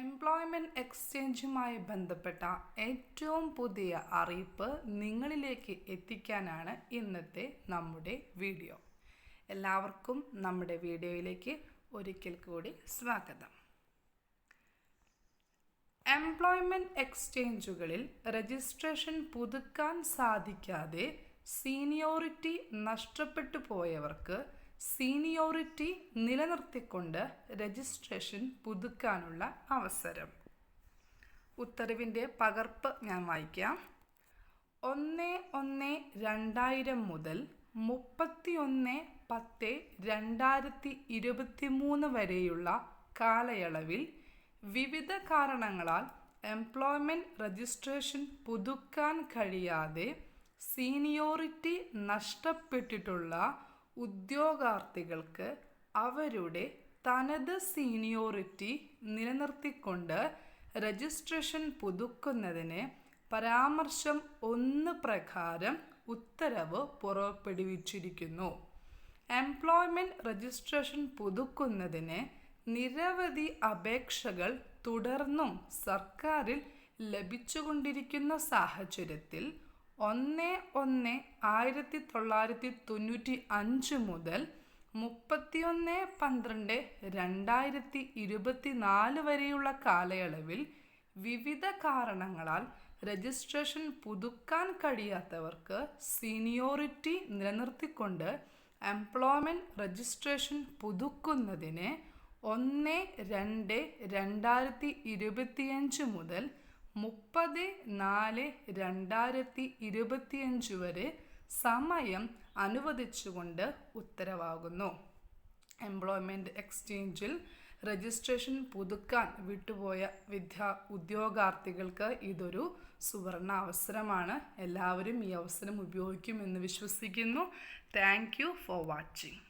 Employment എക്സ്ചേഞ്ചുമായി ബന്ധപ്പെട്ട ഏറ്റവും പുതിയ അറിയിപ്പ് നിങ്ങളിലേക്ക് എത്തിക്കാനാണ് ഇന്നത്തെ നമ്മുടെ വീഡിയോ. എല്ലാവർക്കും നമ്മുടെ വീഡിയോയിലേക്ക് ഒരിക്കൽ കൂടി സ്വാഗതം. എംപ്ലോയ്മെന്റ് എക്സ്ചേഞ്ചുകളിൽ രജിസ്ട്രേഷൻ പുതുക്കാൻ സാധിക്കാതെ സീനിയോറിറ്റി നഷ്ടപ്പെട്ടു പോയവർക്ക് സീനിയോറിറ്റി നിലനിർത്തിക്കൊണ്ട് രജിസ്ട്രേഷൻ പുതുക്കാനുള്ള അവസരം. ഉത്തരവിന്റെ പകർപ്പ് ഞാൻ വായിക്കാം. ഒന്ന് ഒന്ന് രണ്ടായിരം മുതൽ മുപ്പത്തി ഒന്ന് പത്ത് രണ്ടായിരത്തി ഇരുപത്തി മൂന്ന് വരെയുള്ള കാലയളവിൽ വിവിധ കാരണങ്ങളാൽ എംപ്ലോയ്മെന്റ് രജിസ്ട്രേഷൻ പുതുക്കാൻ കഴിയാതെ സീനിയോറിറ്റി നഷ്ടപ്പെട്ടിട്ടുള്ള ഉദ്യോഗാർത്ഥികൾക്ക് അവരുടെ തനത് സീനിയോറിറ്റി നിലനിർത്തിക്കൊണ്ട് രജിസ്ട്രേഷൻ പുതുക്കുന്നതിന് പരാമർശം ഒന്ന് പ്രകാരം ഉത്തരവ് പുറപ്പെടുവിച്ചിരിക്കുന്നു. എംപ്ലോയ്മെന്റ് രജിസ്ട്രേഷൻ പുതുക്കുന്നതിന് നിരവധി അപേക്ഷകൾ തുടർന്നും സർക്കാരിൽ ലഭിച്ചുകൊണ്ടിരിക്കുന്ന സാഹചര്യത്തിൽ ഒന്ന് ഒന്ന് ആയിരത്തി തൊള്ളായിരത്തി തൊണ്ണൂറ്റി അഞ്ച് മുതൽ മുപ്പത്തിയൊന്ന് പന്ത്രണ്ട് രണ്ടായിരത്തി ഇരുപത്തി നാല് വരെയുള്ള കാലയളവിൽ വിവിധ കാരണങ്ങളാൽ രജിസ്ട്രേഷൻ പുതുക്കാൻ കഴിയാത്തവർക്ക് സീനിയോറിറ്റി നിലനിർത്തിക്കൊണ്ട് എംപ്ലോയ്മെന്റ് രജിസ്ട്രേഷൻ പുതുക്കുന്നതിന് ഒന്ന് രണ്ട് രണ്ടായിരത്തി ഇരുപത്തിയഞ്ച് മുതൽ മുപ്പത് നാല് രണ്ടായിരത്തി ഇരുപത്തിയഞ്ച് വരെ സമയം അനുവദിച്ചുകൊണ്ട് ഉത്തരവാകുന്നു. എംപ്ലോയ്മെന്റ് എക്സ്ചേഞ്ചിൽ രജിസ്ട്രേഷൻ പുതുക്കാൻ വിട്ടുപോയ വിദ്യാ ഉദ്യോഗാർത്ഥികൾക്ക് ഇതൊരു സുവർണ അവസരമാണ് എല്ലാവരും ഈ അവസരം ഉപയോഗിക്കുമെന്ന് വിശ്വസിക്കുന്നു. Thank for watching